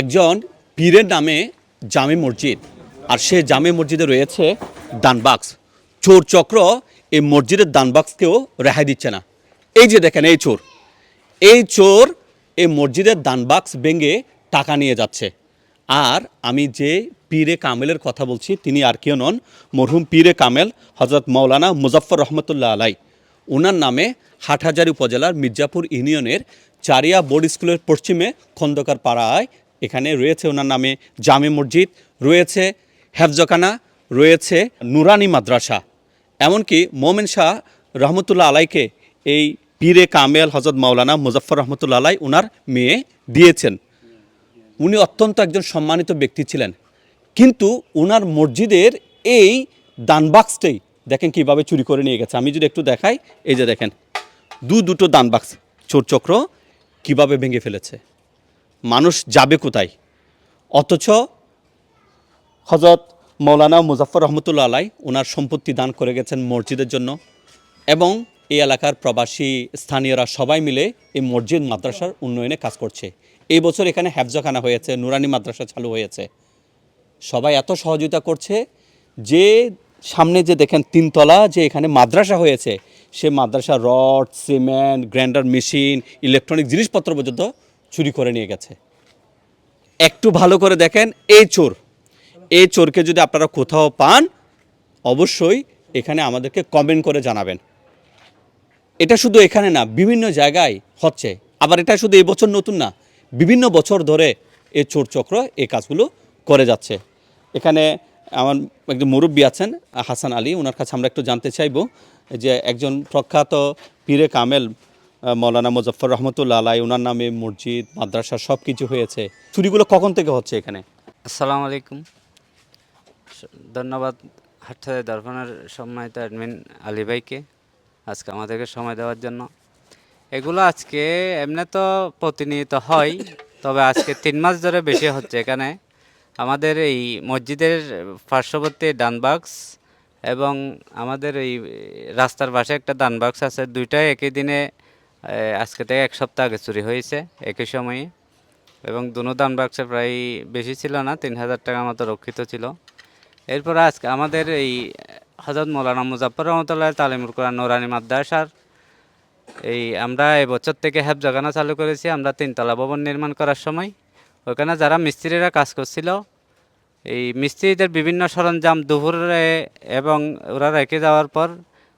একজন পীরের নামে জামে মসজিদ, আর সে জামে মসজিদে রয়েছে দানবাক্স। চোর চক্র এই মসজিদের দানবাক্সকেও রেহাই দিচ্ছে না। এই যে দেখেন, এই চোর। এই চোর এই মসজিদের দানবাক্স ভেঙে টাকা নিয়ে যাচ্ছে। আর আমি যে পীরে কামেলের কথা বলছি, তিনি আর কেউ নন, মরহুম পীরে কামেল হজরত মৌলানা মুজফর রহমতুল্লাহ আলাই। ওনার নামে হাটহাজারি উপজেলার মির্জাপুর ইউনিয়নের চারিয়া বোর্ড স্কুলের পশ্চিমে খন্দকার পাড়ায় এখানে রয়েছে ওনার নামে জামে মসজিদ, রয়েছে হেফজখানা, রয়েছে নুরানি মাদ্রাসা। এমনকি মোমেন শাহ রহমতুল্লাহ আলাইকে এই পীরে কামেল হজরত মাওলানা মুজফর রহমতুল্লা আলাই ওনার মেয়ে দিয়েছেন। উনি অত্যন্ত একজন সম্মানিত ব্যক্তি ছিলেন। কিন্তু ওনার মসজিদের এই দানবাক্সটাই দেখেন কীভাবে চুরি করে নিয়ে গেছে। আমি যদি একটু দেখাই, এই যে দেখেন, দু দুটো দানবাক্স চোরচক্র কীভাবে ভেঙে ফেলেছে। মানুষ যাবে কোথায়? অথচ হজরত মৌলানা মুজাফর রহমতুল্লা আলাই ওনার সম্পত্তি দান করে গেছেন মসজিদের জন্য এবং এই এলাকার প্রবাসী স্থানীয়রা সবাই মিলে এই মসজিদ মাদ্রাসার উন্নয়নে কাজ করছে। এই বছর এখানে হ্যাফজাখানা হয়েছে, নুরানি মাদ্রাসা চালু হয়েছে। সবাই এত সহযোগিতা করছে যে সামনে যে দেখেন তিনতলা যে এখানে মাদ্রাসা হয়েছে, সে মাদ্রাসা rod, cement, grinder machine, electronic জিনিসপত্র পর্যন্ত চুরি করে নিয়ে গেছে। একটু ভালো করে দেখেন, এই চোর। এই চোরকে যদি আপনারা কোথাও পান, অবশ্যই এখানে আমাদেরকে কমেন্ট করে জানাবেন। এটা শুধু এখানে না, বিভিন্ন জায়গায় হচ্ছে। আবার এটা শুধু এই বছর নতুন না, বিভিন্ন বছর ধরে এই চোর চক্র এই কাজগুলো করে যাচ্ছে। এখানে আমার একজন মুরব্বী আছেন, হাসান আলী, ওনার কাছে আমরা একটু জানতে চাইব যে একজন প্রখ্যাত পীরে কামেল মৌলানা মুজফর রহমতুল্লাহ আলাই ওনার নামে মসজিদ, মাদ্রাসা সব কিছু হয়েছে। চুরিগুলো কখন থেকে হচ্ছে এখানে? আসসালামু আলাইকুম। ধন্যবাদ হাটহাজারি দর্পণের সম্মানিত অ্যাডমিন আলী ভাইকে আজকে আমাদেরকে সময় দেওয়ার জন্য। এগুলো আজকে এমনি তো প্রতিনিয়ত হয়, তবে আজকে তিন মাস ধরে বেশি হচ্ছে এখানে। আমাদের এই মসজিদের পার্শ্ববর্তী ডানবাক্স এবং আমাদের এই রাস্তার পাশে একটা ডানবাক্স আছে, দুইটাই একই দিনে আজকে থেকে এক সপ্তাহ আগে চুরি হয়েছে, একই সময়ে এবং দুনো দান বাক্সে প্রায় বেশি ছিল না, তিন হাজার টাকা মতো রক্ষিত ছিল। এরপর আজকে আমাদের এই হজরত মৌলানা মুজাফর রহমতুল্লাহ, তালিমুল কোরআন, নোরানি মাদ্রাসার এই আমরা এবছর থেকে হ্যাপ হ্যাবজাগানা চালু করেছি, আমরা তিনতলা ভবন নির্মাণ করার সময়। ওখানে যারা মিস্ত্রিরা কাজ করছিল, এই মিস্ত্রিদের বিভিন্ন সরঞ্জাম দুপুরে এবং ওরা রেখে যাওয়ার পর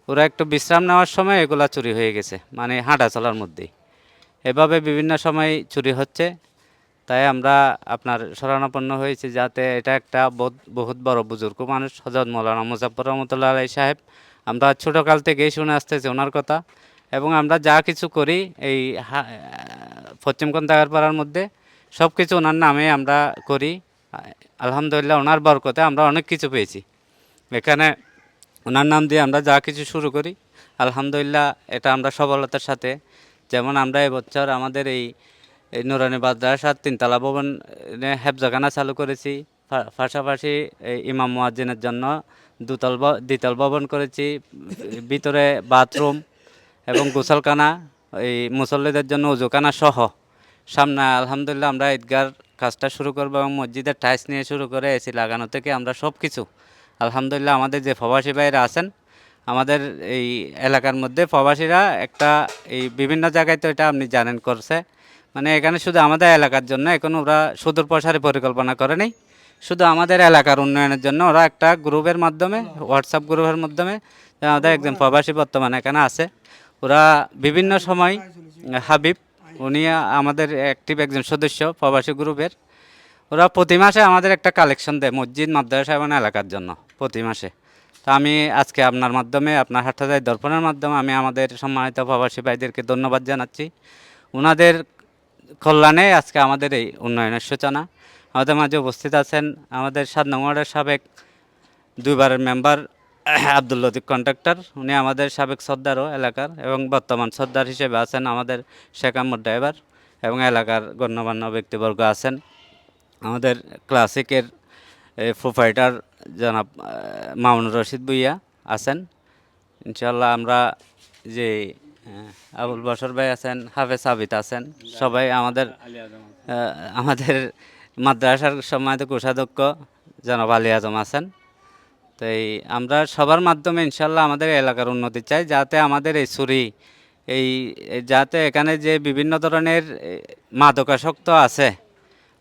ওরা একটু বিশ্রাম নেওয়ার সময় এগুলা চুরি হয়ে গেছে মানে হাঁটা চলার মধ্যেই। এভাবে বিভিন্ন সময় চুরি হচ্ছে, তাই আমরা আপনার শরণাপন্ন হয়েছি যাতে এটা একটা বহুত বড় বুজুর্গ মানুষ হজরত মৌলানা মুজাফর রহমতুল্লাহ আলাই সাহেব। আমরা ছোটোকাল থেকেই শুনে আসতেছি ওনার কথা, এবং আমরা যা কিছু করি এই পশ্চিম পাড়ার মধ্যে সব কিছু ওনার নামে আমরা করি। আলহামদুলিল্লাহ ওনার বরকতে আমরা অনেক কিছু পেয়েছি। এখানে ওনার নাম দিয়ে আমরা যা কিছু শুরু করি, আলহামদুলিল্লাহ এটা আমরা সফলতার সাথে। যেমন আমরা এবছর আমাদের এই এই নুরানি মাদ্রাসার তিনতলা ভবন হেফজাখানা চালু করেছি। পাশাপাশি ইমাম মোয়াজ্জিনের জন্য দুতল দ্বিতল ভবন করেছি, ভিতরে বাথরুম এবং গোসলখানা, এই মুসল্লিদের জন্য উজুখানা সহ। সামনে আলহামদুলিল্লাহ আমরা ঈদগার কাজটা শুরু করব এবং মসজিদের টাইলস নিয়ে শুরু করে এসি লাগানো থেকে আমরা সব কিছু আলহামদুলিল্লাহ আমাদের যে প্রবাসী ভাইরা আছেন, আমাদের এই এলাকার মধ্যে প্রবাসীরা একটা এই বিভিন্ন জায়গায় তো এটা আপনি জানেন করছে। মানে এখানে শুধু আমাদের এলাকার জন্য, এখন ওরা সুদূর প্রসারে পরিকল্পনা করে নেই। শুধু আমাদের এলাকার উন্নয়নের জন্য ওরা একটা গ্রুপের মাধ্যমে হোয়াটসঅ্যাপ গ্রুপের মাধ্যমে, আমাদের একজন প্রবাসী বর্তমানে এখানে আছে। ওরা বিভিন্ন সময়, হাবিব, উনি আমাদের অ্যাক্টিভ একজন সদস্য প্রবাসী গ্রুপের। ওরা প্রতি মাসে আমাদের একটা কালেকশন দেয় মসজিদ, মাদ্রাসা এবং এলাকার জন্য। প্রতি মাসে। তো আমি আজকে আপনার মাধ্যমে, আপনার হাটহাজারি দর্পণের মাধ্যমে আমি আমাদের সম্মানিত প্রবাসী ভাইদেরকে ধন্যবাদ জানাচ্ছি। ওনাদের কল্যাণে আজকে আমাদের এই উন্নয়নের সূচনা। আমাদের মাঝে উপস্থিত আছেন আমাদের সাত নম্বরের সাবেক দুইবারের মেম্বার আব্দুল লতিফ কন্ট্রাক্টর। উনি আমাদের সাবেক সর্দারও এলাকার এবং বর্তমান সর্দার হিসেবে আছেন আমাদের শেখ আহমদ ড্রাইভার এবং এলাকার গণ্যমান্য ব্যক্তিবর্গ আছেন। আমাদের ক্লাসিকের প্রোফাইটার জনাব মামুনুর রশিদ ভুইয়া আছেন। ইনশাল্লাহ আমরা যে আবুল বসর ভাই আছেন, হাফেজ আবিদ আছেন, সবাই আমাদের আমাদের মাদ্রাসার সম্মানিত কোষাধ্যক্ষ জনাব আলী আজম আছেন। তো এই, আমরা সবার মাধ্যমে ইনশাল্লাহ আমাদের এলাকার উন্নতি চাই, যাতে আমাদের এই ছুরি, এই যাতে এখানে যে বিভিন্ন ধরনের মাদকাসক্ত আছে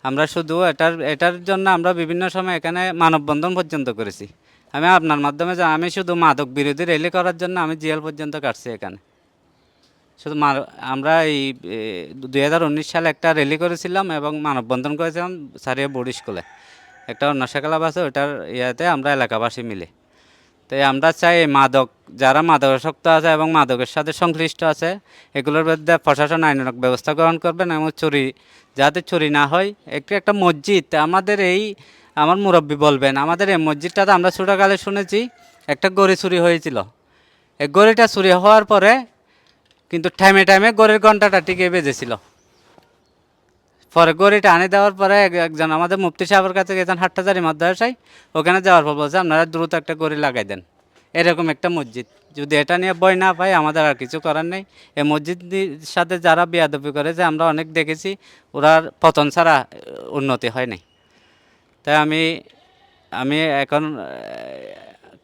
আমরা শুধু এটার এটার জন্য আমরা বিভিন্ন সময় এখানে মানববন্ধন পর্যন্ত করেছি। আমি আপনার মাধ্যমে যা- আমি শুধু মাদক বিরোধী র্যালি করার জন্য আমি জেল পর্যন্ত কাটছি এখানে। শুধু আমরা এই দুই হাজার উনিশ সালে একটা র্যালি করেছিলাম এবং মানববন্ধন করেছিলাম সারিয়া বোর্ড স্কুলে। একটা নশা ক্লাব আছে, ওটার ইয়াতে আমরা এলাকাবাসী মিলে। তাই আমরা চাই মাদক, যারা মাদকাসক্ত আছে এবং মাদকের সাথে সংশ্লিষ্ট আছে, এগুলোর বিরুদ্ধে প্রশাসন আইনানুগ ব্যবস্থা গ্রহণ করবেন এবং চুরি, যাতে চুরি না হয়, একটু একটা মসজিদ। আমাদের এই, আমার মুরব্বী বলবেন, আমাদের এই মসজিদটাতে আমরা ছোটোকালে শুনেছি, একটা গড়ি চুরি হয়েছিল। এই গড়িটা চুরি হওয়ার পরে কিন্তু টাইমে টাইমে গড়ির ঘন্টাটা টিকে বেজেছিল পরে গড়িটা আনে দেওয়ার পরে এক- একজন আমাদের মুফতি সাহেবের কাছে গেছেন হাট্টাজারি মাদ্রাসায় ওখানে যাওয়ার পর বলছে, আপনারা দ্রুত একটা গড়ি লাগাই দেন। এরকম একটা মসজিদ। যদি এটা নিয়ে বই না পাই, আমাদের আর কিছু করার নেই। এই মসজিদের সাথে যারা বিয়াদবি করেছে আমরা অনেক দেখেছি ওরা পতন ছাড়া উন্নতি হয় নাই। তাই আমি আমি এখন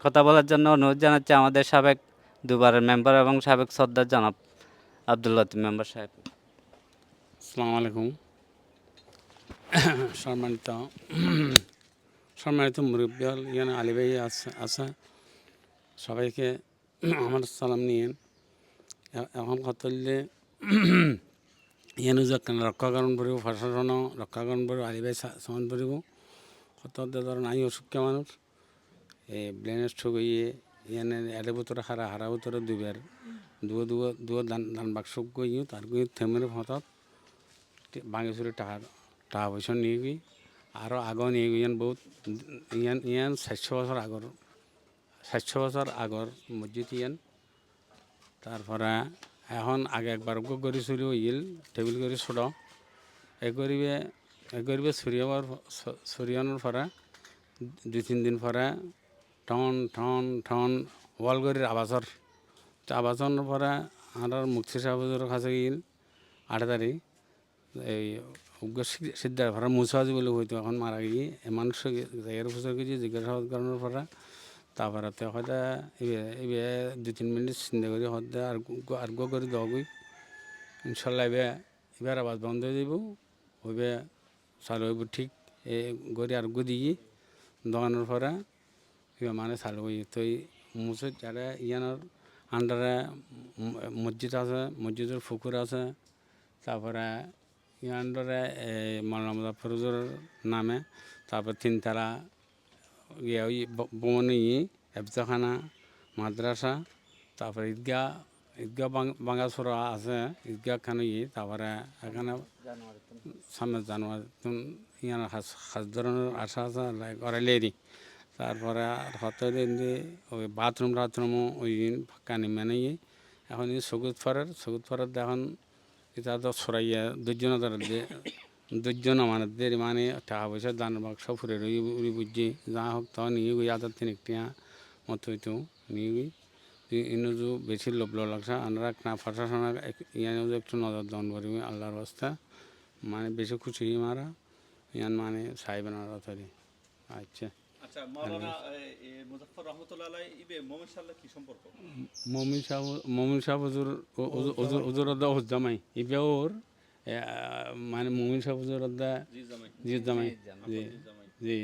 কথা বলার জন্য অনুরোধ জানাচ্ছি আমাদের সাবেক দুবারের মেম্বার এবং সাবেক সর্দার জনাব আব্দুল লতিফ মেম্বার সাহেব। আসসালামু আলাইকুম। সম্মানিত সম্মানিত মুরব্বিয়াল, ইয়ান আলী ভাই আছে আছে। সবাইকে আমার সালাম নিয়েন। এখন কথা ইয়ানো যে কেন রক্ষাকরণ কৰিব প্ৰশাসনো ৰক্ষাকৰণ কৰিব আলী ভাই সমান কৰিব কত ধর নাই অসুখ্য মানুষ। এই ব্লেনের ঠুক ইয়ে ইয়ানে এরে বতরে হারা হারা বতরে দুবার দুয়ো দুয়ো দুয়ো ধান ধান বাক্স গইও তার গই থেমের হঠাৎ বাঙেশ্বরে টাকা টাকা পয়সা নিয়ে আরও আগৰ নিয়ে ইয়ান বহুত ইয়ান ইয়ান চারশো বছর আগর চারশো বছর আগর মসজিদ ইয়ান তারপরে এখন আগে একবার গড়ি চুরি হইল টেবিল করে ছোট এ করিবে এ করিবে চুরিয়াবার চুরিয়ানোর পরে দুই তিন দিন পরে টন টন টন ওয়ালগড়ির আবাসর তো আবাসনের পরে আমার মুক্তি সাহেবের কাছে গিল আট তারিখ এই সিদ্ধার ভরা মুসাজি বলে হয়তো এখন মারা গিয়ে মানুষ জায়গার বছর গেছি জিজ্ঞাসাবাদ করানোর পরে তারপরে তো হয়তো দুই তিন মিনিট চিন্তা করি হতে আর আর গো করে দেওয়া ইনশাল্লাহ এবে এবার আবাজ বন্ধ হয়ে যাব হইবে চালু হইব ঠিক এ গড়ি আর দিয়ে দোকানের পরে এবার মানে চালু হই তো এই মুসিদ যারা ইয়ানোর আন্ডারে মসজিদ আছে মসজিদের পুকুর আছে তারপরে ইয়ান্ডরে মৌলানা ফরুজুর নামে, তারপর তিনতলা ইয়ে ওই বমনি হেফজাখানা মাদ্রাসা, তারপরে ঈদগাহ ঈদগাহ বাঙ্গাসুরা আছে, ঈদগাহ খানে ইয়ে তারপরে এখানে সামনে জানুয়ারি ইয়ার সাত ধরনের আশা আছে করাইলেরি তারপরে হতে ওই বাথরুম টাথরুমও ওই কানি মানে ইয়ে এখন সগুত ফরের সগুত ফরের এখন তো সরাইয়া দুজন দুজন আমাদের দের মানে টাকা পয়সা দান বাক্স ফুরে রই উড়ি বুঝছি যা হোক তাও নিয়ে গই আদার তিন টিয়া মতো হইতো, নিয়ে গই। ইনো যে বেশি লোভ লো লাগছে আমরা না প্রশাসন ইয়ানো একটু নজর দান করি, আল্লাহর অবস্থা। মানে বেশি খুশি মারা, ইয়ান মানে সাহেব না তারি আচ্ছা। আচ্ছা মাওলানা মুজাফফর রহমতুল্লাহ ইবে মোহাম্মদ সাল্লাহ কি সম্পর্ক? মমিন শাহ মমিন শাহ হুজুর হুজুর হুজুর। জামাই। ইবে ওর মানে মমিন শাহ হুজুর জি জামাই। জি জি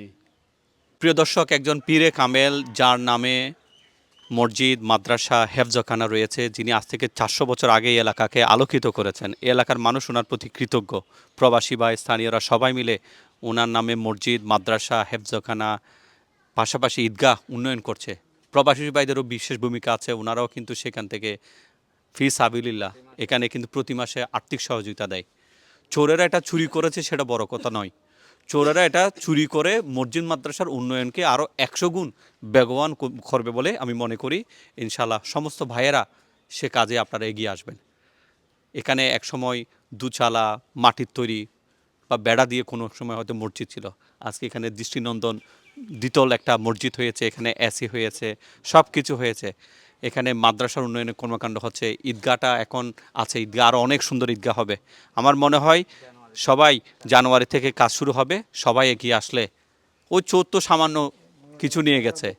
প্রিয় দর্শক একজন পীরে কামেল যার নামে মসজিদ মাদ্রাসা হেফজখানা রয়েছে যিনি আজ থেকে চারশো বছর আগে এলাকাকে আলোকিত করেছেন। এলাকার মানুষ ওনার প্রতি কৃতজ্ঞ। প্রবাসী বা স্থানীয়রা সবাই মিলে ওনার নামে মসজিদ মাদ্রাসা হেফজখানা পাশাপাশি ঈদগাহ উন্নয়ন করছে। প্রবাসী ভাইদেরও বিশেষ ভূমিকা আছে, ওনারাও কিন্তু সেখান থেকে ফি সাবিলিল্লাহ, এখানে কিন্তু প্রতি মাসে আর্থিক সহযোগিতা দেয়। চোরেরা এটা চুরি করেছে সেটা বড় কথা নয়। চোরেরা এটা চুরি করে মসজিদ মাদ্রাসার উন্নয়নকে আরও একশো গুণ বেগবান করবে বলে আমি মনে করি। ইনশাল্লাহ সমস্ত ভাইয়েরা সে কাজে আপনারা এগিয়ে আসবেন। এখানে একসময় দুচালা, মাটির তৈরি বা বেড়া দিয়ে কোনো সময় হয়তো মসজিদ ছিল। আজকে এখানে দৃষ্টিনন্দন দ্বিতল একটা মসজিদ হয়েছে, এখানে এসি হয়েছে সব কিছু হয়েছে। এখানে মাদ্রাসার উন্নয়নের কর্মকাণ্ড হচ্ছে, ঈদগাহটা এখন আছে, ঈদগাহ আরও অনেক সুন্দর ঈদগাহ হবে। আমার মনে হয় সবাই জানুয়ারি থেকে কাজ শুরু হবে, সবাই এগিয়ে আসলে। ওই তো সামান্য কিছু নিয়ে গেছে।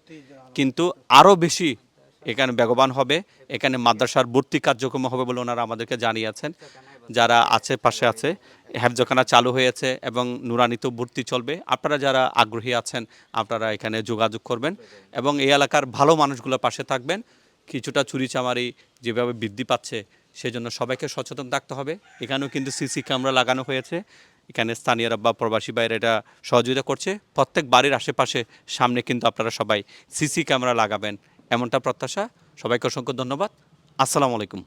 কিন্তু আরও বেশি এখানে বেগবান হবে, এখানে মাদ্রাসার ভর্তি কার্যক্রম হবে বলে ওনারা আমাদেরকে জানিয়েছেন। যারা আছে, পাশে আছে, হ্যাফজখানা চালু হয়েছে এবং নুরানিতেও ভর্তি চলবে। আপনারা যারা আগ্রহী আছেন, আপনারা এখানে যোগাযোগ করবেন এবং এই এলাকার ভালো মানুষগুলো পাশে থাকবেন। কিছুটা চুরিচামারি যেভাবে বৃদ্ধি পাচ্ছে, সেজন্য সবাইকে সচেতন থাকতে হবে। এখানেও কিন্তু সিসি ক্যামেরা লাগানো হয়েছে। এখানে স্থানীয়রা বা প্রবাসী বাইরে এটা সহযোগিতা করছে। প্রত্যেক বাড়ির আশেপাশে সামনে কিন্তু আপনারা সবাই সিসি ক্যামেরা লাগাবেন, এমনটা প্রত্যাশা। সবাইকে অসংখ্য ধন্যবাদ। আসসালামু আলাইকুম।